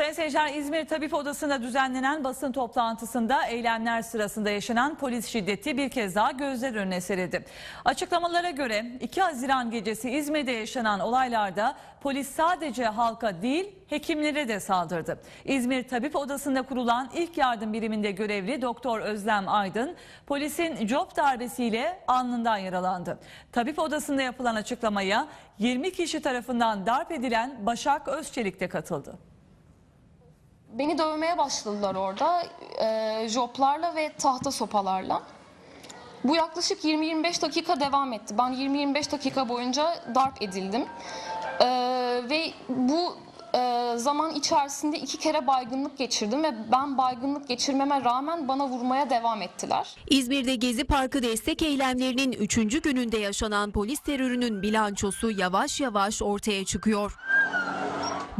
Sayın seyirciler İzmir Tabip Odası'nda düzenlenen basın toplantısında eylemler sırasında yaşanan polis şiddeti bir kez daha gözler önüne serildi. Açıklamalara göre 2 Haziran gecesi İzmir'de yaşanan olaylarda polis sadece halka değil hekimlere de saldırdı. İzmir Tabip Odası'nda kurulan ilk yardım biriminde görevli Doktor Özlem Aydın polisin job darbesiyle alnından yaralandı. Tabip Odası'nda yapılan açıklamaya 20 kişi tarafından darp edilen Başak Özçelik de katıldı. Beni dövmeye başladılar orada e, joplarla ve tahta sopalarla. Bu yaklaşık 20-25 dakika devam etti. Ben 20-25 dakika boyunca darp edildim. E, ve bu e, zaman içerisinde iki kere baygınlık geçirdim ve ben baygınlık geçirmeme rağmen bana vurmaya devam ettiler. İzmir'de Gezi Parkı destek eylemlerinin 3. gününde yaşanan polis terörünün bilançosu yavaş yavaş ortaya çıkıyor.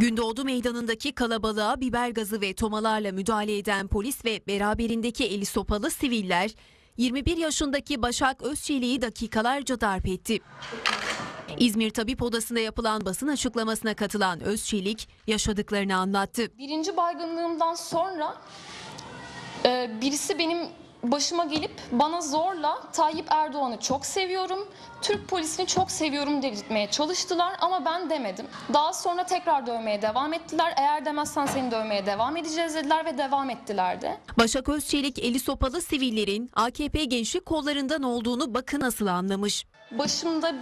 Gündoğdu Meydanı'ndaki kalabalığa biber gazı ve tomalarla müdahale eden polis ve beraberindeki eli sopalı siviller 21 yaşındaki Başak Özçelik'i dakikalarca darp etti. İzmir Tabip Odası'nda yapılan basın açıklamasına katılan Özçelik yaşadıklarını anlattı. Birinci baygınlığımdan sonra e, birisi benim başıma gelip bana zorla Tayyip Erdoğan'ı çok seviyorum, Türk polisini çok seviyorum dedirtmeye çalıştılar ama ben demedim. Daha sonra tekrar dövmeye devam ettiler. Eğer demezsen seni dövmeye devam edeceğiz dediler ve devam ettiler de. Başak Özçelik eli sopalı sivillerin AKP gençlik kollarından olduğunu bakın nasıl anlamış. Başımda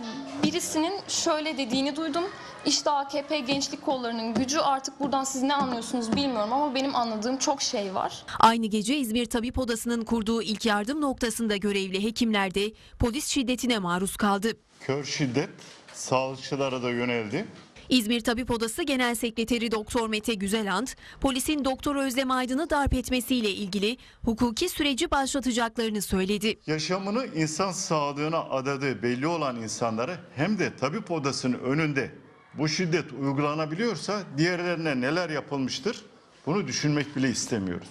birisinin şöyle dediğini duydum. İşte AKP gençlik kollarının gücü artık buradan siz ne anlıyorsunuz bilmiyorum ama benim anladığım çok şey var. Aynı gece İzmir Tabip Odası'nın kurduğu ilk yardım noktasında görevli hekimler de polis şiddetine maruz kaldı. Kör şiddet sağlıkçılara da yöneldi. İzmir Tabip Odası Genel Sekreteri Doktor Mete Güzelant, polisin Doktor Özlem Aydın'ı darp etmesiyle ilgili hukuki süreci başlatacaklarını söyledi. Yaşamını insan sağlığına adadığı belli olan insanları hem de tabip odasının önünde bu şiddet uygulanabiliyorsa diğerlerine neler yapılmıştır bunu düşünmek bile istemiyoruz.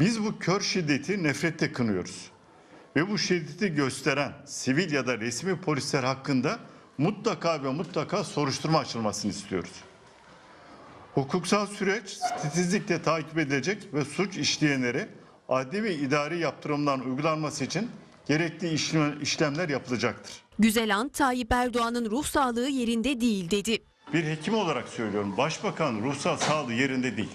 Biz bu kör şiddeti nefretle kınıyoruz. Ve bu şiddeti gösteren sivil ya da resmi polisler hakkında mutlaka ve mutlaka soruşturma açılmasını istiyoruz. Hukuksal süreç titizlikle takip edilecek ve suç işleyenlere adli ve idari yaptırımların uygulanması için gerekli işlem- işlemler yapılacaktır. Güzelant, Tayyip Erdoğan'ın ruh sağlığı yerinde değil dedi. Bir hekim olarak söylüyorum, başbakan ruhsal sağlığı yerinde değil.